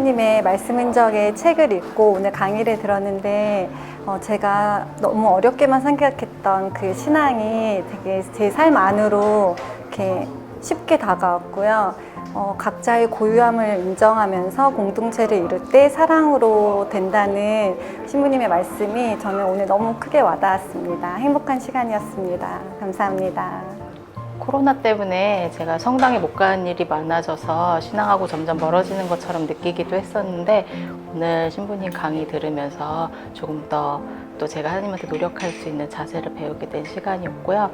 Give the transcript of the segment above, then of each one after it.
신부님의 말씀 흔적의 책을 읽고 오늘 강의를 들었는데 어, 제가 너무 어렵게만 생각했던 그 신앙이 되게 제 삶 안으로 이렇게 쉽게 다가왔고요. 어, 각자의 고유함을 인정하면서 공동체를 이룰 때 사랑으로 된다는 신부님의 말씀이 저는 오늘 너무 크게 와닿았습니다. 행복한 시간이었습니다. 감사합니다. 코로나 때문에 제가 성당에 못 가는 일이 많아져서 신앙하고 점점 멀어지는 것처럼 느끼기도 했었는데 오늘 신부님 강의 들으면서 조금 더 또 제가 하나님한테 노력할 수 있는 자세를 배우게 된 시간이었고요.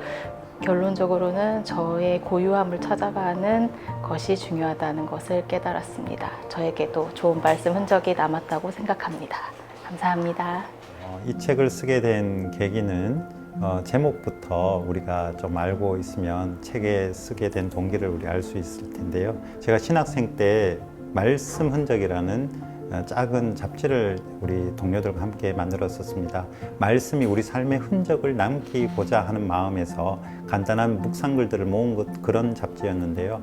결론적으로는 저의 고유함을 찾아가는 것이 중요하다는 것을 깨달았습니다. 저에게도 좋은 말씀 흔적이 남았다고 생각합니다. 감사합니다. 어, 이 책을 쓰게 된 계기는 어, 제목부터 우리가 좀 알고 있으면 책에 쓰게 된 동기를 우리 알 수 있을 텐데요. 제가 신학생 때 말씀 흔적이라는 어, 작은 잡지를 우리 동료들과 함께 만들었었습니다. 말씀이 우리 삶의 흔적을 남기고자 하는 마음에서 간단한 묵상글들을 모은 것, 그런 잡지였는데요.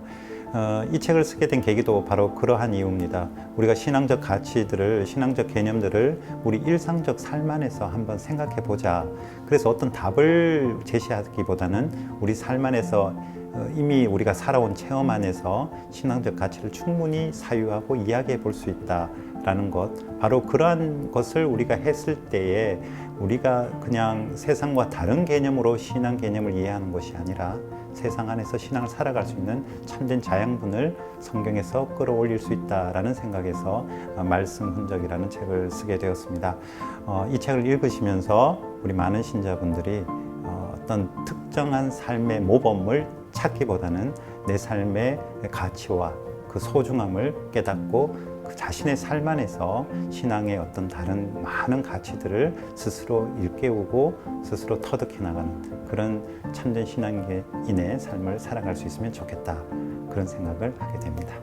어, 이 책을 쓰게 된 계기도 바로 그러한 이유입니다. 우리가 신앙적 가치들을, 신앙적 개념들을 우리 일상적 삶 안에서 한번 생각해 보자. 그래서 어떤 답을 제시하기보다는 우리 삶 안에서 어, 이미 우리가 살아온 체험 안에서 신앙적 가치를 충분히 사유하고 이야기해 볼 수 있다라는 것. 바로 그러한 것을 우리가 했을 때에 우리가 그냥 세상과 다른 개념으로 신앙 개념을 이해하는 것이 아니라 세상 안에서 신앙을 살아갈 수 있는 참된 자양분을 성경에서 끌어올릴 수 있다라는 생각에서 어, 말씀 흔적이라는 책을 쓰게 되었습니다. 어, 이 책을 읽으시면서 우리 많은 신자분들이 어, 어떤 특정한 삶의 모범을 찾기보다는 내 삶의 가치와 그 소중함을 깨닫고 그 자신의 삶 안에서 신앙의 어떤 다른 많은 가치들을 스스로 일깨우고 스스로 터득해 나가는 그런 참된 신앙인의 삶을 살아갈 수 있으면 좋겠다 그런 생각을 하게 됩니다.